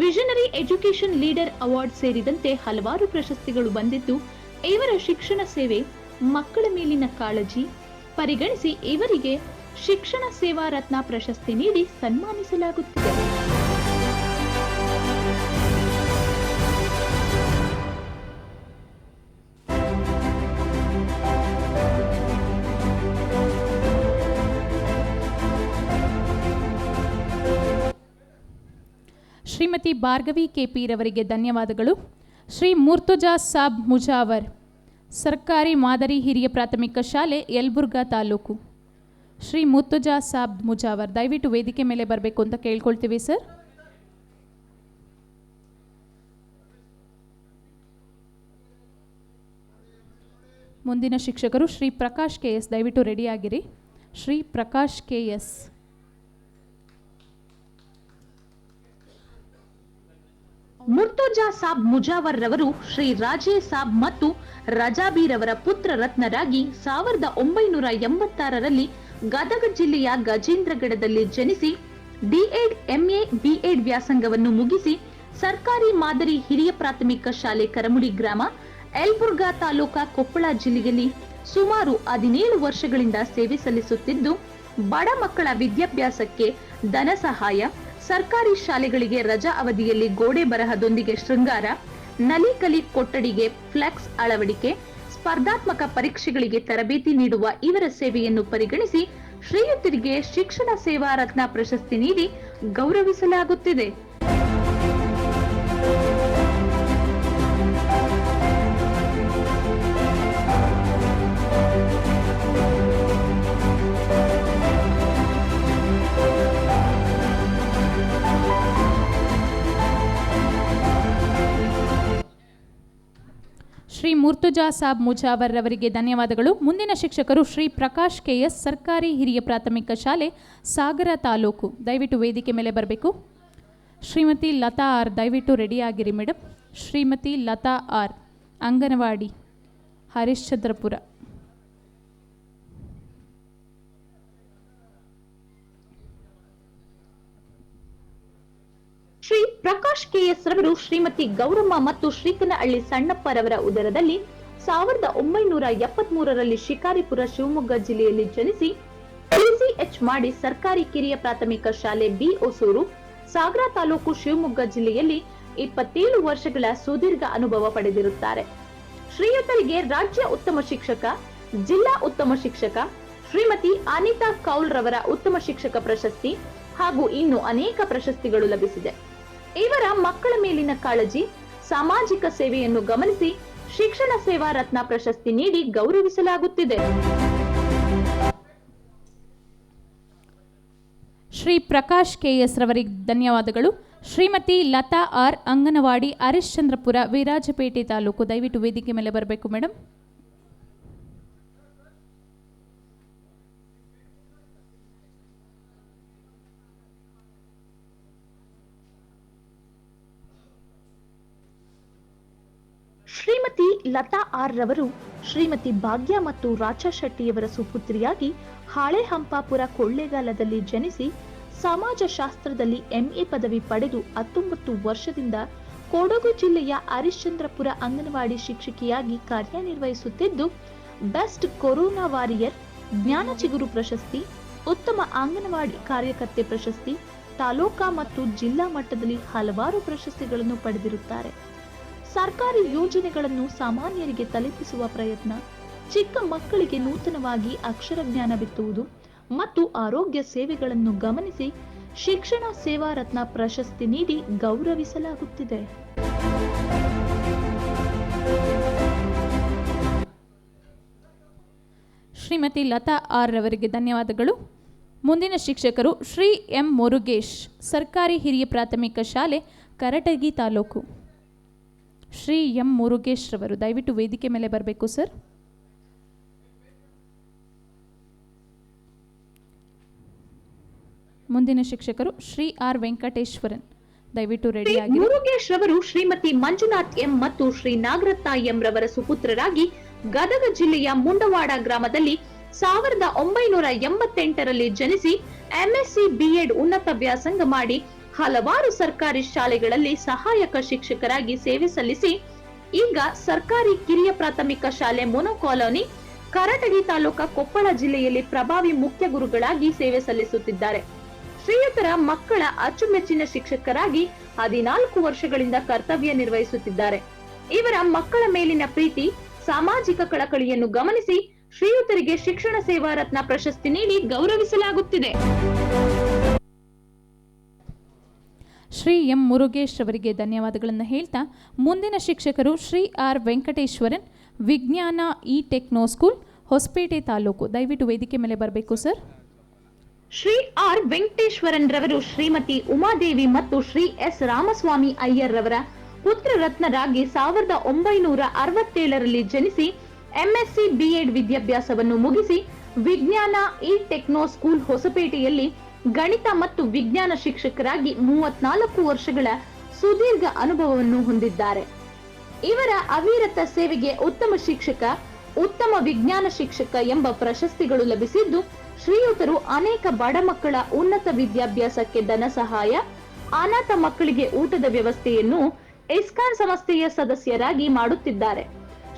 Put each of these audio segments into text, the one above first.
Visionary education leader award ಸೇರಿದಂತೆ ಹಲವಾರು ಪ್ರಶಸ್ತಿಗಳು ಬಂದಿದ್ದು, ಇವರ ಶಿಕ್ಷಣ ಸೇವೆ ಮಕ್ಕಳ ಮೇಲಿನ ಕಾಳಜಿ ಪರಿಗಣಿಸಿ ಇವರಿಗೆ ಶಿಕ್ಷಣ ಸೇವಾ ರತ್ನ ಪ್ರಶಸ್ತಿ ನೀಡಿ ಸನ್ಮಾನಿಸಲಾಗುತ್ತಿದೆ. ಶ್ರೀಮತಿ ಭಾರ್ಗವಿ ಕೆಪಿರವರಿಗೆ ಧನ್ಯವಾದಗಳು. ಶ್ರೀ ಮುರ್ತುಜಾ ಸಾಬ್ ಮುಜಾವರ್, ಸರ್ಕಾರಿ ಮಾದರಿ ಹಿರಿಯ ಪ್ರಾಥಮಿಕ ಶಾಲೆ, ಯಲ್ಬುರ್ಗಾ ತಾಲೂಕು. ಶ್ರೀ ಮುರ್ತುಜಾ ಸಾಬ್ ಮುಜಾವರ್, ದಯವಿಟ್ಟು ವೇದಿಕೆ ಮೇಲೆ ಬರಬೇಕು ಅಂತ ಕೇಳ್ಕೊಳ್ತೀವಿ ಸರ್. ಮುಂದಿನ ಶಿಕ್ಷಕರು ಶ್ರೀ ಪ್ರಕಾಶ್ ಕೆ ಎಸ್ ದಯವಿಟ್ಟು ರೆಡಿಯಾಗಿರಿ ಶ್ರೀ ಪ್ರಕಾಶ್ ಕೆ ಎಸ್ ಮುರ್ತುಜಾ ಸಾಬ್ ಮುಜಾವರ್ ರವರು ಶ್ರೀ ರಾಜೇ ಸಾಬ್ ಮತ್ತು ರಜಾಬೀರವರ ಪುತ್ರ ರತ್ನರಾಗಿ ಸಾವಿರದ ಒಂಬೈನೂರ ಎಂಬತ್ತಾರರಲ್ಲಿ ಗದಗ ಜಿಲ್ಲೆಯ ಗಜೇಂದ್ರಗಡದಲ್ಲಿ ಜನಿಸಿ D Ed MA B Ed ವ್ಯಾಸಂಗವನ್ನು ಮುಗಿಸಿ ಸರ್ಕಾರಿ ಮಾದರಿ ಹಿರಿಯ ಪ್ರಾಥಮಿಕ ಶಾಲೆ ಕರಮುಡಿ ಗ್ರಾಮ, ಎಲ್ಬುರ್ಗಾ ತಾಲೂಕಾ ಕೊಪ್ಪಳ ಜಿಲ್ಲೆಯಲ್ಲಿ ಸುಮಾರು ಹದಿನೇಳು ವರ್ಷಗಳಿಂದ ಸೇವೆ ಸಲ್ಲಿಸುತ್ತಿದ್ದು, ಬಡ ಮಕ್ಕಳ ವಿದ್ಯಾಭ್ಯಾಸಕ್ಕೆ ಧನ ಸಹಾಯ ಸರ್ಕಾರಿ ಶಾಲೆಗಳಿಗೆ ರಜಾ ಅವಧಿಯಲ್ಲಿ ಗೋಡೆ ಬರಹದೊಂದಿಗೆ ಶೃಂಗಾರ ನಲಿಕಲಿ ಕೊಠಡಿಗೆ ಫ್ಲೆಕ್ಸ್ ಅಳವಡಿಕೆ, ಸ್ಪರ್ಧಾತ್ಮಕ ಪರೀಕ್ಷೆಗಳಿಗೆ ತರಬೇತಿ ನೀಡುವ ಇವರ ಸೇವೆಯನ್ನು ಪರಿಗಣಿಸಿ ಶ್ರೀಯುತರಿಗೆ ಶಿಕ್ಷಣ ಸೇವಾ ರತ್ನ ಪ್ರಶಸ್ತಿ ನೀಡಿ ಗೌರವಿಸಲಾಗುತ್ತಿದೆ. ಮುರ್ತುಜಾ ಸಾಬ್ ಮುಜಾವರ್ ರವರಿಗೆ ಧನ್ಯವಾದಗಳು. ಮುಂದಿನ ಶಿಕ್ಷಕರು ಶ್ರೀ ಪ್ರಕಾಶ್ ಕೆ ಎಸ್ ಸರ್ಕಾರಿ ಹಿರಿಯ ಪ್ರಾಥಮಿಕ ಶಾಲೆ, ಸಾಗರ ತಾಲೂಕು. ದಯವಿಟ್ಟು ವೇದಿಕೆ ಮೇಲೆ ಬರಬೇಕು. ಶ್ರೀಮತಿ ಲತಾ ಆರ್, ದಯವಿಟ್ಟು ರೆಡಿಯಾಗಿರಿ madam Shrimati Latha R, anganwadi, Harishchandrapura. Prakash K S ರವರು ಶ್ರೀಮತಿ ಗೌರಮ್ಮ ಮತ್ತು ಶ್ರೀಕನಹಳ್ಳಿ ಸಣ್ಣಪ್ಪರವರ ಉದರದಲ್ಲಿ ಸಾವಿರದ ಒಂಬೈನೂರ ಎಪ್ಪತ್ತ್ ಮೂರರಲ್ಲಿ ಶಿಕಾರಿಪುರ ಶಿವಮೊಗ್ಗ ಜಿಲ್ಲೆಯಲ್ಲಿ ಜನಿಸಿ ಪಿಸಿಎಚ್ ಮಾಡಿ ಸರ್ಕಾರಿ ಕಿರಿಯ ಪ್ರಾಥಮಿಕ ಶಾಲೆ ಬಿ ಹೊಸೂರು, ಸಾಗರ ತಾಲೂಕು ಶಿವಮೊಗ್ಗ ಜಿಲ್ಲೆಯಲ್ಲಿ ಇಪ್ಪತ್ತೇಳು ವರ್ಷಗಳ ಸುದೀರ್ಘ ಅನುಭವ ಪಡೆದಿರುತ್ತಾರೆ. ಶ್ರೀಯುತರಿಗೆ ರಾಜ್ಯ ಉತ್ತಮ ಶಿಕ್ಷಕ, ಜಿಲ್ಲಾ ಉತ್ತಮ ಶಿಕ್ಷಕ, ಶ್ರೀಮತಿ ಅನಿತಾ ಕೌಲ್ ರವರ ಉತ್ತಮ ಶಿಕ್ಷಕ ಪ್ರಶಸ್ತಿ ಹಾಗೂ ಇನ್ನು ಅನೇಕ ಪ್ರಶಸ್ತಿಗಳು ಲಭಿಸಿದೆ. ಇವರ ಮಕ್ಕಳ ಮೇಲಿನ ಕಾಳಜಿ, ಸಾಮಾಜಿಕ ಸೇವೆಯನ್ನು ಗಮನಿಸಿ ಶಿಕ್ಷಣ ಸೇವಾ ರತ್ನ ಪ್ರಶಸ್ತಿ ನೀಡಿ ಗೌರವಿಸಲಾಗುತ್ತಿದೆ. ಶ್ರೀ ಪ್ರಕಾಶ್ ಕೆಎಸ್ ರವರಿಗೆ ಧನ್ಯವಾದಗಳು. ಶ್ರೀಮತಿ ಲತಾ ಆರ್ ಅಂಗನವಾಡಿ ಹರಿಶ್ಚಂದ್ರಪುರ ವಿರಾಜಪೇಟೆ ತಾಲೂಕು. ದಯವಿಟ್ಟು ವೇದಿಕೆ ಮೇಲೆ ಬರಬೇಕು ಮೇಡಮ್ ಶ್ರೀಮತಿ ಲತಾ ಆರ್ ರವರು ಶ್ರೀಮತಿ ಭಾಗ್ಯ ಮತ್ತು ರಾಚಾ ಶೆಟ್ಟಿಯವರ ಸುಪುತ್ರಿಯಾಗಿ ಹಾಳೆ ಹಂಪಾಪುರ ಕೊಳ್ಳೇಗಾಲದಲ್ಲಿ ಜನಿಸಿ ಸಮಾಜಶಾಸ್ತ್ರದಲ್ಲಿ ಎಂಎ ಪದವಿ ಪಡೆದು ಹತ್ತೊಂಬತ್ತು ವರ್ಷದಿಂದ ಕೊಡಗು ಜಿಲ್ಲೆಯ ಹರಿಶ್ಚಂದ್ರಪುರ ಅಂಗನವಾಡಿ ಶಿಕ್ಷಕಿಯಾಗಿ ಕಾರ್ಯನಿರ್ವಹಿಸುತ್ತಿದ್ದು, ಬೆಸ್ಟ್ ಕೊರೋನಾ ವಾರಿಯರ್, ಜ್ಞಾನ ಚಿಗುರು ಪ್ರಶಸ್ತಿ, ಉತ್ತಮ ಅಂಗನವಾಡಿ ಕಾರ್ಯಕರ್ತೆ ಪ್ರಶಸ್ತಿ, ತಾಲೂಕಾ ಮತ್ತು ಜಿಲ್ಲಾ ಮಟ್ಟದಲ್ಲಿ ಹಲವಾರು ಪ್ರಶಸ್ತಿಗಳನ್ನು ಪಡೆದಿರುತ್ತಾರೆ. ಸರ್ಕಾರಿ ಯೋಜನೆಗಳನ್ನು ಸಾಮಾನ್ಯರಿಗೆ ತಲುಪಿಸುವ ಪ್ರಯತ್ನ, ಚಿಕ್ಕ ಮಕ್ಕಳಿಗೆ ನೂತನವಾಗಿ ಅಕ್ಷರ ಜ್ಞಾನ ಬಿತ್ತುವುದು ಮತ್ತು ಆರೋಗ್ಯ ಸೇವೆಗಳನ್ನು ಗಮನಿಸಿ ಶಿಕ್ಷಣ ಸೇವಾ ರತ್ನ ಪ್ರಶಸ್ತಿ ನೀಡಿ ಗೌರವಿಸಲಾಗುತ್ತಿದೆ. ಶ್ರೀಮತಿ ಲತಾ ಆರ್ ರವರಿಗೆ ಧನ್ಯವಾದಗಳು. ಮುಂದಿನ ಶಿಕ್ಷಕರು ಶ್ರೀ ಎಂ ಮುರುಗೇಶ್, ಸರ್ಕಾರಿ ಹಿರಿಯ ಪ್ರಾಥಮಿಕ ಶಾಲೆ, ಕರಟಗಿ ತಾಲೂಕು. ಶ್ರೀ ಎಂ ಮುರುಗೇಶ್ ರವರು. ದಯವಿಟ್ಟು ವೇದಿಕೆ ಮೇಲೆ ಬರಬೇಕು ಸರ್. ಮುಂದಿನ ಶಿಕ್ಷಕರು ಶ್ರೀ ಆರ್ ವೆಂಕಟೇಶ್ವರನ್. ದಯವಿಟ್ಟು ರೆಡಿ ರೆಡಿಯಾಗಿ ಮುರುಗೇಶ್ ರವರು ಶ್ರೀಮತಿ ಮಂಜುನಾಥ್ ಎಂ ಮತ್ತು ಶ್ರೀ ನಾಗರತ್ನ ಎಂ ರವರ ಸುಪುತ್ರರಾಗಿ ಗದಗ ಜಿಲ್ಲೆಯ ಮುಂಡವಾಡ ಗ್ರಾಮದಲ್ಲಿ ಸಾವಿರದ ಒಂಬೈನೂರ ಎಂಬತ್ತೆಂಟರಲ್ಲಿ ಜನಿಸಿ ಎಂಎಸ್ಸಿ ಬಿಎಡ್ ಉನ್ನತ ವ್ಯಾಸಂಗ ಮಾಡಿ ಹಲವಾರು ಸರ್ಕಾರಿ ಶಾಲೆಗಳಲ್ಲಿ ಸಹಾಯಕ ಶಿಕ್ಷಕರಾಗಿ ಸೇವೆ ಸಲ್ಲಿಸಿ, ಈಗ ಸರ್ಕಾರಿ ಕಿರಿಯ ಪ್ರಾಥಮಿಕ ಶಾಲೆ ಮೊನೋ ಕಾಲೋನಿ, ಕರಟಗಿ ತಾಲೂಕಾ ಕೊಪ್ಪಳ ಜಿಲ್ಲೆಯಲ್ಲಿ ಪ್ರಭಾವಿ ಮುಖ್ಯ ಗುರುಗಳಾಗಿ ಸೇವೆ ಸಲ್ಲಿಸುತ್ತಿದ್ದಾರೆ. ಶ್ರೀಯುತರ ಮಕ್ಕಳ ಅಚ್ಚುಮೆಚ್ಚಿನ ಶಿಕ್ಷಕರಾಗಿ ಹದಿನಾಲ್ಕು ವರ್ಷಗಳಿಂದ ಕರ್ತವ್ಯ ನಿರ್ವಹಿಸುತ್ತಿದ್ದಾರೆ. ಇವರ ಮಕ್ಕಳ ಮೇಲಿನ ಪ್ರೀತಿ, ಸಾಮಾಜಿಕ ಕಳಕಳಿಯನ್ನು ಗಮನಿಸಿ ಶ್ರೀಯುತರಿಗೆ ಶಿಕ್ಷಣ ಸೇವಾ ರತ್ನ ಪ್ರಶಸ್ತಿ ನೀಡಿ ಗೌರವಿಸಲಾಗುತ್ತಿದೆ. ಶ್ರೀ ಎಂ ಮುರುಗೇಶ್ ಅವರಿಗೆ ಧನ್ಯವಾದಗಳನ್ನು ಹೇಳ್ತಾ ಮುಂದಿನ ಶಿಕ್ಷಕರು Shri R Venkateshwaran, Vijnana e techno school, Hosapete taluk. ದಯವಿಟ್ಟು ವೇದಿಕೆ ಮೇಲೆ ಬರಬೇಕು, ಸರ್. ಶ್ರೀ ಆರ್ ವೆಂಕಟೇಶ್ವರನ್ ರವರು ಶ್ರೀಮತಿ ಉಮಾದೇವಿ ಮತ್ತು ಶ್ರೀ ಎಸ್ ರಾಮಸ್ವಾಮಿ ಅಯ್ಯರ್ ರವರ ಪುತ್ರ ರತ್ನರಾಗಿ ಸಾವಿರದ ಒಂಬೈನೂರ ಅರವತ್ತೇಳರಲ್ಲಿ ಜನಿಸಿ ಎಂಎಸ್ಸಿ ಬಿಎಡ್ ವಿದ್ಯಾಭ್ಯಾಸವನ್ನು ಮುಗಿಸಿ ವಿಜ್ಞಾನ ಇ ಟೆಕ್ನೋ ಸ್ಕೂಲ್ ಹೊಸಪೇಟೆಯಲ್ಲಿ ಗಣಿತ ಮತ್ತು ವಿಜ್ಞಾನ ಶಿಕ್ಷಕರಾಗಿ ಮೂವತ್ನಾಲ್ಕು ವರ್ಷಗಳ ಸುದೀರ್ಘ ಅನುಭವವನ್ನು ಹೊಂದಿದ್ದಾರೆ. ಇವರ ಅವಿರತ ಸೇವೆಗೆ ಉತ್ತಮ ಶಿಕ್ಷಕ, ಉತ್ತಮ ವಿಜ್ಞಾನ ಶಿಕ್ಷಕ ಎಂಬ ಪ್ರಶಸ್ತಿಗಳು ಲಭಿಸಿದ್ದು, ಶ್ರೀಯುತರು ಅನೇಕ ಬಡ ಮಕ್ಕಳ ಉನ್ನತ ವಿದ್ಯಾಭ್ಯಾಸಕ್ಕೆ ಧನ ಸಹಾಯ, ಅನಾಥ ಮಕ್ಕಳಿಗೆ ಊಟದ ವ್ಯವಸ್ಥೆಯನ್ನು ಇಸ್ಕಾನ್ ಸಂಸ್ಥೆಯ ಸದಸ್ಯರಾಗಿ ಮಾಡುತ್ತಿದ್ದಾರೆ.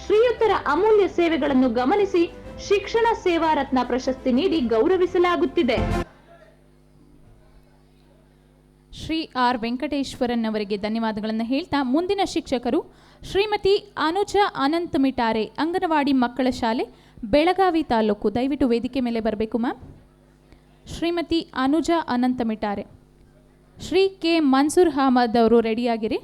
ಶ್ರೀಯುತರ ಅಮೂಲ್ಯ ಸೇವೆಗಳನ್ನು ಗಮನಿಸಿ ಶಿಕ್ಷಣ ಸೇವಾ ರತ್ನ ಪ್ರಶಸ್ತಿ ನೀಡಿ ಗೌರವಿಸಲಾಗುತ್ತಿದೆ. ಶ್ರೀ ಆರ್ ವೆಂಕಟೇಶ್ವರನ್ ಅವರಿಗೆ ಧನ್ಯವಾದಗಳನ್ನು ಹೇಳ್ತಾ ಮುಂದಿನ ಶಿಕ್ಷಕರು ಶ್ರೀಮತಿ ಅನುಜ ಅನಂತ ಮಿಟಾರೆ ಅಂಗನವಾಡಿ ಮಕ್ಕಳ ಶಾಲೆ, ಬೆಳಗಾವಿ ತಾಲೂಕು. ದಯವಿಟ್ಟು ವೇದಿಕೆ ಮೇಲೆ ಬರಬೇಕು, ಮ್ಯಾಮ್. ಶ್ರೀಮತಿ ಅನುಜ ಅನಂತ ಮಿಟಾರೆ ಶ್ರೀ ಕೆ ಮನ್ಸೂರ್ ಅಹಮದ್ ಅವರು ರೆಡಿಯಾಗಿರಿ.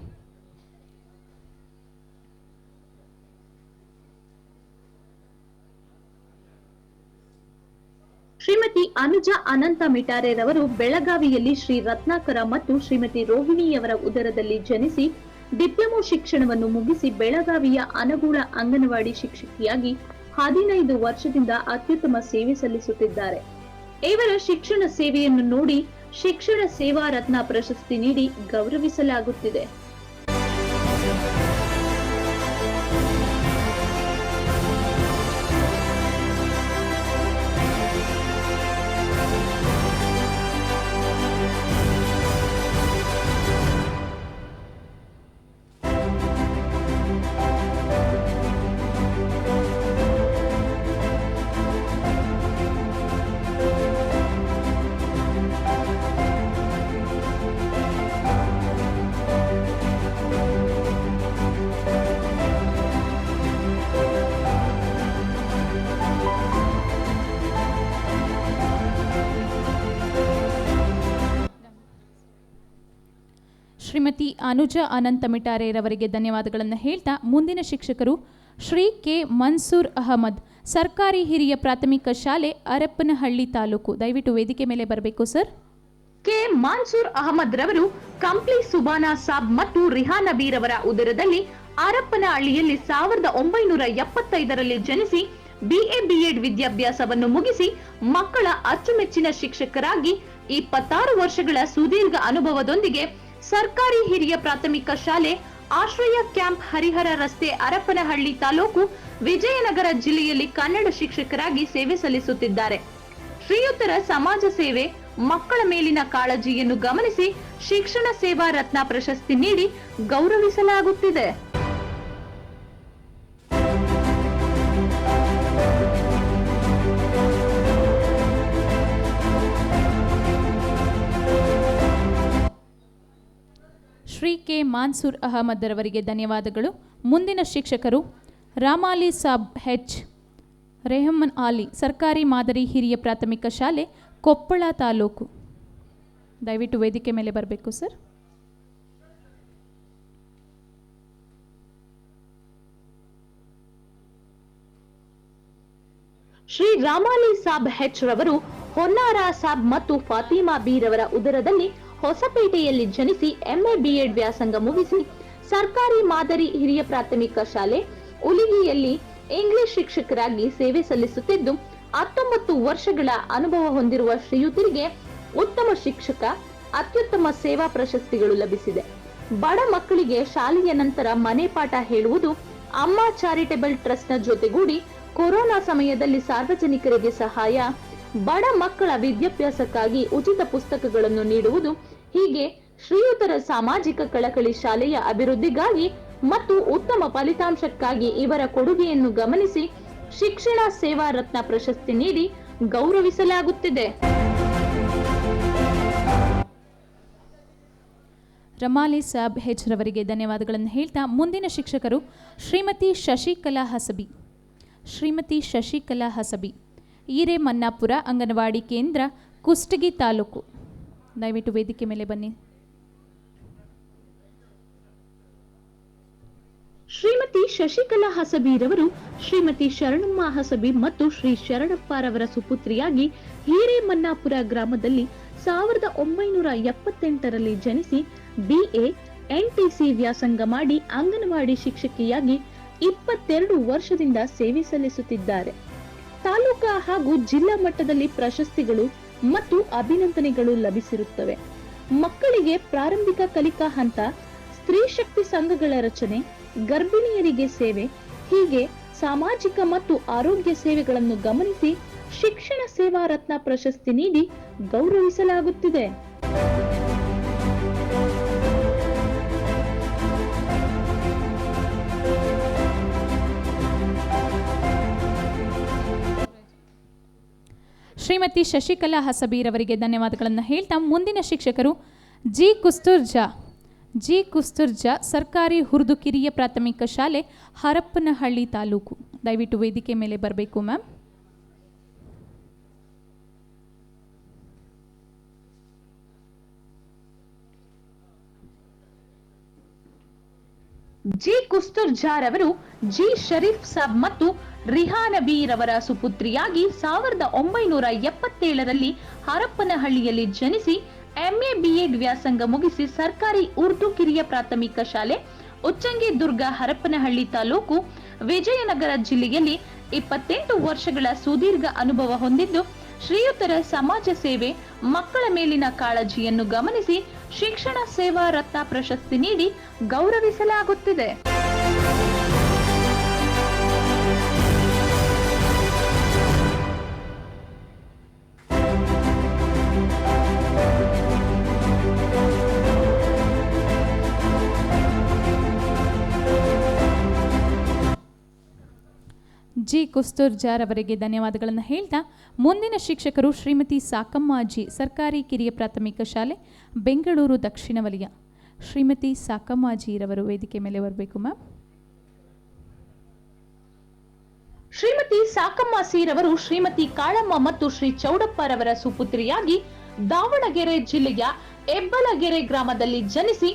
ಶ್ರೀಮತಿ ಅನುಜ ಅನಂತ ಮಿಟಾರೆರವರು ಬೆಳಗಾವಿಯಲ್ಲಿ ಶ್ರೀ ರತ್ನಾಕರ ಮತ್ತು ಶ್ರೀಮತಿ ರೋಹಿಣಿಯವರ ಉದರದಲ್ಲಿ ಜನಿಸಿ ಡಿಪ್ಲೊಮೊ ಶಿಕ್ಷಣವನ್ನು ಮುಗಿಸಿ ಬೆಳಗಾವಿಯ ಅನಗೂಳ ಅಂಗನವಾಡಿ ಶಿಕ್ಷಕಿಯಾಗಿ ಹದಿನೈದು ವರ್ಷದಿಂದ ಅತ್ಯುತ್ತಮ ಸೇವೆ ಸಲ್ಲಿಸುತ್ತಿದ್ದಾರೆ. ಇವರ ಶಿಕ್ಷಣ ಸೇವೆಯನ್ನು ನೋಡಿ ಶಿಕ್ಷಣ ಸೇವಾ ರತ್ನ ಪ್ರಶಸ್ತಿ ನೀಡಿ ಗೌರವಿಸಲಾಗುತ್ತಿದೆ. ಶ್ರೀಮತಿ ಅನುಜ ಅನಂತ ಮಿಟಾರೆರವರಿಗೆ ಧನ್ಯವಾದಗಳನ್ನು ಹೇಳ್ತಾ ಮುಂದಿನ ಶಿಕ್ಷಕರು ಶ್ರೀ ಕೆ ಮನ್ಸೂರ್ ಅಹಮದ್, ಸರ್ಕಾರಿ ಹಿರಿಯ ಪ್ರಾಥಮಿಕ ಶಾಲೆ ಅರಪ್ಪನಹಳ್ಳಿ ತಾಲೂಕು. ದಯವಿಟ್ಟು ವೇದಿಕೆ ಮೇಲೆ ಬರಬೇಕು, ಸರ್. ಕೆ ಮಾನ್ಸೂರ್ ಅಹಮದ್ ರವರು ಕಂಪ್ಲಿ ಸುಬಾನಾ ಸಾಬ್ ಮತ್ತು ರಿಹಾ ನಬೀರ್ ಅವರ ಉದರದಲ್ಲಿ ಆರಪ್ಪನ ಹಳ್ಳಿಯಲ್ಲಿ ಸಾವಿರದ ಒಂಬೈನೂರ ಎಪ್ಪತ್ತೈದರಲ್ಲಿ ಜನಿಸಿ ಬಿಎ ಬಿಎಡ್ ವಿದ್ಯಾಭ್ಯಾಸವನ್ನು ಮುಗಿಸಿ ಮಕ್ಕಳ ಅಚ್ಚುಮೆಚ್ಚಿನ ಶಿಕ್ಷಕರಾಗಿ ಇಪ್ಪತ್ತಾರು ವರ್ಷಗಳ ಸುದೀರ್ಘ ಅನುಭವದೊಂದಿಗೆ ಸರ್ಕಾರಿ ಹಿರಿಯ ಪ್ರಾಥಮಿಕ ಶಾಲೆ, ಆಶ್ರಯ ಕ್ಯಾಂಪ್ ಹರಿಹರ ರಸ್ತೆ ಅರಪನಹಳ್ಳಿ ತಾಲೂಕು ವಿಜಯನಗರ ಜಿಲ್ಲೆಯಲ್ಲಿ ಕನ್ನಡ ಶಿಕ್ಷಕರಾಗಿ ಸೇವೆ ಸಲ್ಲಿಸುತ್ತಿದ್ದಾರೆ. ಶ್ರೀಯುತರ ಸಮಾಜ ಸೇವೆ, ಮಕ್ಕಳ ಮೇಲಿನ ಕಾಳಜಿಯನ್ನು ಗಮನಿಸಿ ಶಿಕ್ಷಣ ಸೇವಾ ರತ್ನ ಪ್ರಶಸ್ತಿ ನೀಡಿ ಗೌರವಿಸಲಾಗುತ್ತಿದೆ. ಶ್ರೀ ಕೆ ಮಾನ್ಸೂರ್ ಅಹಮದ್ ರವರಿಗೆ ಧನ್ಯವಾದಗಳು. ಮುಂದಿನ ಶಿಕ್ಷಕರು ರಾಮಾಲಿ ಸಾಬ್ ಹೆಚ್. ರೆಹಮನ್ ಆಲಿ ಸರ್ಕಾರಿ ಮಾದರಿ ಹಿರಿಯ ಪ್ರಾಥಮಿಕ ಶಾಲೆ, ಕೊಪ್ಪಳ ತಾಲೂಕು. ದಯವಿಟ್ಟು ವೇದಿಕೆ ಮೇಲೆ ಬರಬೇಕು, ಸರ್. ಶ್ರೀ ರಾಮಾಲಿ ಸಾಬ್ ಹೆಚ್ ರವರು ಹೊನ್ನಾರ ಸಾಬ್ ಮತ್ತು ಫಾತಿಮಾ ಬಿ ರವರ ಉದರದಲ್ಲಿ ಹೊಸಪೇಟೆಯಲ್ಲಿ ಜನಿಸಿ ಎಂಎ ಬಿಎಡ್ ವ್ಯಾಸಂಗ ಮುಗಿಸಿ ಸರ್ಕಾರಿ ಮಾದರಿ ಹಿರಿಯ ಪ್ರಾಥಮಿಕ ಶಾಲೆ, ಉಲಿಗಿಯಲ್ಲಿ ಇಂಗ್ಲಿಷ್ ಶಿಕ್ಷಕರಾಗಿ ಸೇವೆ ಸಲ್ಲಿಸುತ್ತಿದ್ದು, ಹತ್ತೊಂಬತ್ತು ವರ್ಷಗಳ ಅನುಭವ ಹೊಂದಿರುವ ಶ್ರೀಯುತರಿಗೆ ಉತ್ತಮ ಶಿಕ್ಷಕ, ಅತ್ಯುತ್ತಮ ಸೇವಾ ಪ್ರಶಸ್ತಿಗಳು ಲಭಿಸಿದೆ. ಬಡ ಮಕ್ಕಳಿಗೆ ಶಾಲೆಯ ನಂತರ ಮನೆ ಪಾಠ ಹೇಳುವುದು ಅಮ್ಮ ಚಾರಿಟೇಬಲ್ ಟ್ರಸ್ಟ್ನ ಜೊತೆಗೂಡಿ ಕೊರೋನಾ ಸಮಯದಲ್ಲಿ ಸಾರ್ವಜನಿಕರಿಗೆ ಸಹಾಯ ಬಡ ಮಕ್ಕಳ ವಿದ್ಯಾಭ್ಯಾಸಕ್ಕಾಗಿ ಉಚಿತ ಪುಸ್ತಕಗಳನ್ನು ನೀಡುವುದು ಹೀಗೆ ಶ್ರೀಯುತರ ಸಾಮಾಜಿಕ ಕಳಕಳಿ ಶಾಲೆಯ ಅಭಿವೃದ್ಧಿಗಾಗಿ ಮತ್ತು ಉತ್ತಮ ಫಲಿತಾಂಶಕ್ಕಾಗಿ ಇವರ ಕೊಡುಗೆಯನ್ನು ಗಮನಿಸಿ ಶಿಕ್ಷಣ ಸೇವಾ ರತ್ನ ಪ್ರಶಸ್ತಿ ನೀಡಿ ಗೌರವಿಸಲಾಗುತ್ತಿದೆ. ರಮಾಲಿ ಸಾಬ್ ಹೆಚ್ ರವರಿಗೆ ಧನ್ಯವಾದಗಳನ್ನು ಹೇಳ್ತಾ ಮುಂದಿನ ಶಿಕ್ಷಕರು ಶ್ರೀಮತಿ ಶಶಿಕಲಾ ಹಸಬಿ. ಶ್ರೀಮತಿ ಶಶಿಕಲಾ ಹಸಬಿ. ಈರೆ ಮನ್ನಾಪುರ ಅಂಗನವಾಡಿ ಕೇಂದ್ರ, ಕುಷ್ಟಗಿ ತಾಲೂಕು. ದಯವಿಟ್ಟು ವೇದಿಕೆ ಮೇಲೆ ಬನ್ನಿ. ಶ್ರೀಮತಿ ಶಶಿಕಲಾ ಹಸಬಿರವರು ಶ್ರೀಮತಿ ಶರಣಮ್ಮ ಹಸಬಿ ಮತ್ತು ಶ್ರೀ ಶರಣಪ್ಪರವರ ಸುಪುತ್ರಿಯಾಗಿ ಹಿರೇಮನ್ನಾಪುರ ಗ್ರಾಮದಲ್ಲಿ ಸಾವಿರದ ಒಂಬೈನೂರ ಎಪ್ಪತ್ತೆಂಟರಲ್ಲಿ ಜನಿಸಿ ಬಿಎ ಎನ್ಟಿಸಿ ವ್ಯಾಸಂಗ ಮಾಡಿ ಅಂಗನವಾಡಿ ಶಿಕ್ಷಕಿಯಾಗಿ ಇಪ್ಪತ್ತೆರಡು ವರ್ಷದಿಂದ ಸೇವೆ ಸಲ್ಲಿಸುತ್ತಿದ್ದಾರೆ. ತಾಲೂಕಾ ಹಾಗೂ ಜಿಲ್ಲಾ ಮಟ್ಟದಲ್ಲಿ ಪ್ರಶಸ್ತಿಗಳು ಮತ್ತು ಅಭಿನಂದನೆಗಳು ಲಭಿಸಿರುತ್ತವೆ. ಮಕ್ಕಳಿಗೆ ಪ್ರಾರಂಭಿಕ ಕಲಿಕಾ ಹಂತ, ಸ್ತ್ರೀ ಶಕ್ತಿ ಸಂಘಗಳ ರಚನೆ, ಗರ್ಭಿಣಿಯರಿಗೆ ಸೇವೆ, ಹೀಗೆ ಸಾಮಾಜಿಕ ಮತ್ತು ಆರೋಗ್ಯ ಸೇವೆಗಳನ್ನು ಗಮನಿಸಿ ಶಿಕ್ಷಣ ಸೇವಾ ರತ್ನ ಪ್ರಶಸ್ತಿ ನೀಡಿ ಗೌರವಿಸಲಾಗುತ್ತಿದೆ. ಶ್ರೀಮತಿ ಶಶಿಕಲಾ ಹಸಬೀರವರಿಗೆ ಧನ್ಯವಾದಗಳನ್ನು ಹೇಳ್ತಾ ಮುಂದಿನ ಶಿಕ್ಷಕರು ಜಿ ಕುಸ್ತೂರ್ಜಾ. ಜಿ ಕುಸ್ತೂರ್ಜಾ ಸರ್ಕಾರಿ ಹುರ್ದು ಕಿರಿಯ ಪ್ರಾಥಮಿಕ ಶಾಲೆ ಹರಪ್ಪನಹಳ್ಳಿ ತಾಲೂಕು. ದಯವಿಟ್ಟು ವೇದಿಕೆ ಮೇಲೆ ಬರಬೇಕು ಮ್ಯಾಮ್. ಜಿ ಕುಸ್ತುರ್ಜಾರ್ ಅವರು ಜಿ ಶರೀಫ್ ಸಾಬ್ ಮತ್ತು ರಿಹಾನಬೀರ್ ಅವರ ಸುಪುತ್ರಿಯಾಗಿ ಸಾವಿರದ ಒಂಬೈನೂರ ಎಪ್ಪತ್ತೇಳರಲ್ಲಿ ಹರಪ್ಪನಹಳ್ಳಿಯಲ್ಲಿ ಜನಿಸಿ ಎಂಎ ಬಿಎಡ್ ವ್ಯಾಸಂಗ ಮುಗಿಸಿ ಸರ್ಕಾರಿ ಉರ್ದು ಕಿರಿಯ ಪ್ರಾಥಮಿಕ ಶಾಲೆ, ಉಚ್ಚಂಗಿ ದುರ್ಗ ಹರಪ್ಪನಹಳ್ಳಿ ತಾಲೂಕು ವಿಜಯನಗರ ಜಿಲ್ಲೆಯಲ್ಲಿ ಇಪ್ಪತ್ತೆಂಟು ವರ್ಷಗಳ ಸುದೀರ್ಘ ಅನುಭವ ಹೊಂದಿದ್ದು, ಶ್ರೀಯುತರ ಸಮಾಜ ಸೇವೆ ಮಕ್ಕಳ ಮೇಲಿನ ಕಾಳಜಿಯನ್ನು ಗಮನಿಸಿ ಶಿಕ್ಷಣ ಸೇವಾ ರತ್ನ ಪ್ರಶಸ್ತಿ ನೀಡಿ ಗೌರವಿಸಲಾಗುತ್ತಿದೆ. ಜಿ ಕುಸ್ತುರ್ಜಾರ್ ಅವರಿಗೆ ಧನ್ಯವಾದಗಳನ್ನು ಹೇಳ್ತಾ ಮುಂದಿನ ಶಿಕ್ಷಕರು ಶ್ರೀಮತಿ ಸಾಕಮ್ಮಾಜಿ ಸರ್ಕಾರಿ ಕಿರಿಯ ಪ್ರಾಥಮಿಕ ಶಾಲೆ, ಬೆಂಗಳೂರು ದಕ್ಷಿಣ ವಲಯ. ಶ್ರೀಮತಿ ಸಾಕಮ್ಮಾಜಿರವರು ವೇದಿಕೆ ಮೇಲೆ ಬರಬೇಕು, ಮ್ಯಾಮ್. ಶ್ರೀಮತಿ ಸಾಕಮ್ಮ ಸೀರವರು ಶ್ರೀಮತಿ ಕಾಳಮ್ಮ ಮತ್ತು ಶ್ರೀ ಚೌಡಪ್ಪರವರ ಸುಪುತ್ರಿಯಾಗಿ ದಾವಣಗೆರೆ ಜಿಲ್ಲೆಯ ಹೆಬ್ಬಲಗೆರೆ ಗ್ರಾಮದಲ್ಲಿ ಜನಿಸಿ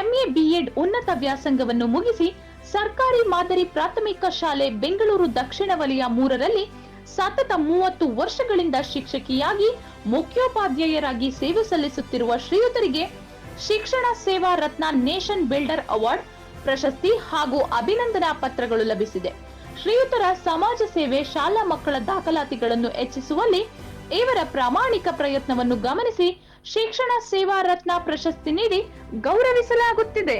ಎಂಎ ಬಿಎಡ್ ಉನ್ನತ ವ್ಯಾಸಂಗವನ್ನು ಮುಗಿಸಿ ಸರ್ಕಾರಿ ಮಾದರಿ ಪ್ರಾಥಮಿಕ ಶಾಲೆ ಬೆಂಗಳೂರು ದಕ್ಷಿಣ ವಲಯ ಮೂರರಲ್ಲಿ ಸತತ ಮೂವತ್ತು ವರ್ಷಗಳಿಂದ ಶಿಕ್ಷಕಿಯಾಗಿ, ಮುಖ್ಯೋಪಾಧ್ಯಾಯರಾಗಿ ಸೇವೆ ಸಲ್ಲಿಸುತ್ತಿರುವ ಶ್ರೀಯುತರಿಗೆ ಶಿಕ್ಷಣ ಸೇವಾ ರತ್ನ ನೇಷನ್ ಬಿಲ್ಡರ್ ಅವಾರ್ಡ್, ಪ್ರಶಸ್ತಿ ಹಾಗೂ ಅಭಿನಂದನಾ ಪತ್ರಗಳು ಲಭಿಸಿದೆ. ಶ್ರೀಯುತರ ಸಮಾಜ ಸೇವೆ ಶಾಲಾ ಮಕ್ಕಳ ದಾಖಲಾತಿಗಳನ್ನು ಹೆಚ್ಚಿಸುವಲ್ಲಿ ಇವರ ಪ್ರಾಮಾಣಿಕ ಪ್ರಯತ್ನವನ್ನು ಗಮನಿಸಿ ಶಿಕ್ಷಣ ಸೇವಾ ರತ್ನ ಪ್ರಶಸ್ತಿ ನೀಡಿ ಗೌರವಿಸಲಾಗುತ್ತಿದೆ.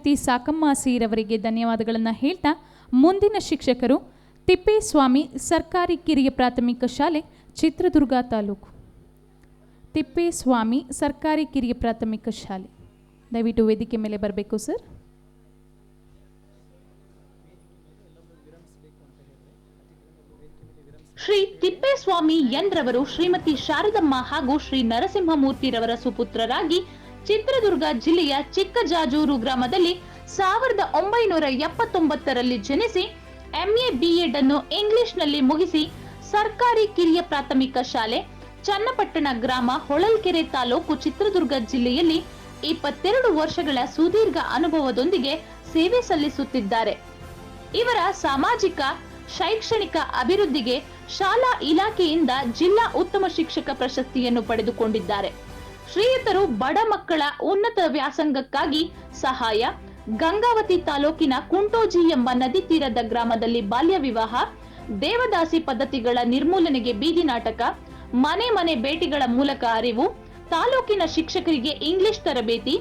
ಶ್ರೀಮತಿ ಸಾಕಮ್ಮ ಸೀರವರಿಗೆ ಧನ್ಯವಾದಗಳನ್ನು ಹೇಳ್ತಾ ಮುಂದಿನ ಶಿಕ್ಷಕರು ತಿಪ್ಪೇಸ್ವಾಮಿ ಸರ್ಕಾರಿ ಕಿರಿಯ ಪ್ರಾಥಮಿಕ ಶಾಲೆ ಚಿತ್ರದುರ್ಗ ತಾಲೂಕು. ತಿಪ್ಪೇಸ್ವಾಮಿ ಸರ್ಕಾರಿ ಕಿರಿಯ ಪ್ರಾಥಮಿಕ ಶಾಲೆ. ದಯವಿಟ್ಟು ವೇದಿಕೆ ಮೇಲೆ ಬರಬೇಕು ಸರ್. ಶ್ರೀ ತಿಪ್ಪೇಸ್ವಾಮಿ ಎನ್ ರವರು ಶ್ರೀಮತಿ ಶಾರದಮ್ಮ ಹಾಗೂ ಶ್ರೀ ನರಸಿಂಹಮೂರ್ತಿರವರ ಸುಪುತ್ರರಾಗಿ ಚಿತ್ರದುರ್ಗ ಜಿಲ್ಲೆಯ ಚಿಕ್ಕಜಾಜೂರು ಗ್ರಾಮದಲ್ಲಿ ಸಾವಿರದ ಒಂಬೈನೂರ ಎಪ್ಪತ್ತೊಂಬತ್ತರಲ್ಲಿ ಜನಿಸಿ ಎಂಎ ಬಿಎಡ್ ಅನ್ನು ಇಂಗ್ಲಿಷ್ನಲ್ಲಿ ಮುಗಿಸಿ ಸರ್ಕಾರಿ ಕಿರಿಯ ಪ್ರಾಥಮಿಕ ಶಾಲೆ, ಚನ್ನಪಟ್ಟಣ ಗ್ರಾಮ, ಹೊಳಲ್ಕೆರೆ ತಾಲೂಕು ಚಿತ್ರದುರ್ಗ ಜಿಲ್ಲೆಯಲ್ಲಿ ಇಪ್ಪತ್ತೆರಡು ವರ್ಷಗಳ ಸುದೀರ್ಘ ಅನುಭವದೊಂದಿಗೆ ಸೇವೆ ಸಲ್ಲಿಸುತ್ತಿದ್ದಾರೆ. ಇವರ ಸಾಮಾಜಿಕ, ಶೈಕ್ಷಣಿಕ ಅಭಿವೃದ್ಧಿಗೆ ಶಾಲಾ ಇಲಾಖೆಯಿಂದ ಜಿಲ್ಲಾ ಉತ್ತಮ ಶಿಕ್ಷಕ ಪ್ರಶಸ್ತಿಯನ್ನು ಪಡೆದುಕೊಂಡಿದ್ದಾರೆ. ಶ್ರೀಯುತರು ಬಡ ಮಕ್ಕಳ ಉನ್ನತ ವ್ಯಾಸಂಗಕ್ಕಾಗಿ ಸಹಾಯ. ಗಂಗಾವತಿ ತಾಲೂಕಿನ ಕುಂಟೋಜಿ ಎಂಬ ನದಿ ತೀರದ ಗ್ರಾಮದಲ್ಲಿ ಬಾಲ್ಯ ವಿವಾಹ. ದೇವದಾಸಿ ಪದ್ಧತಿಗಳ ನಿರ್ಮೂಲನೆಗೆ ಬೀದಿ ನಾಟಕ. ಮನೆ ಮನೆ ಭೇಟಿಗಳ ಮೂಲಕ ಅರಿವು. ತಾಲೂಕಿನ ಶಿಕ್ಷಕರಿಗೆ ಇಂಗ್ಲಿಷ್ ತರಬೇತಿ.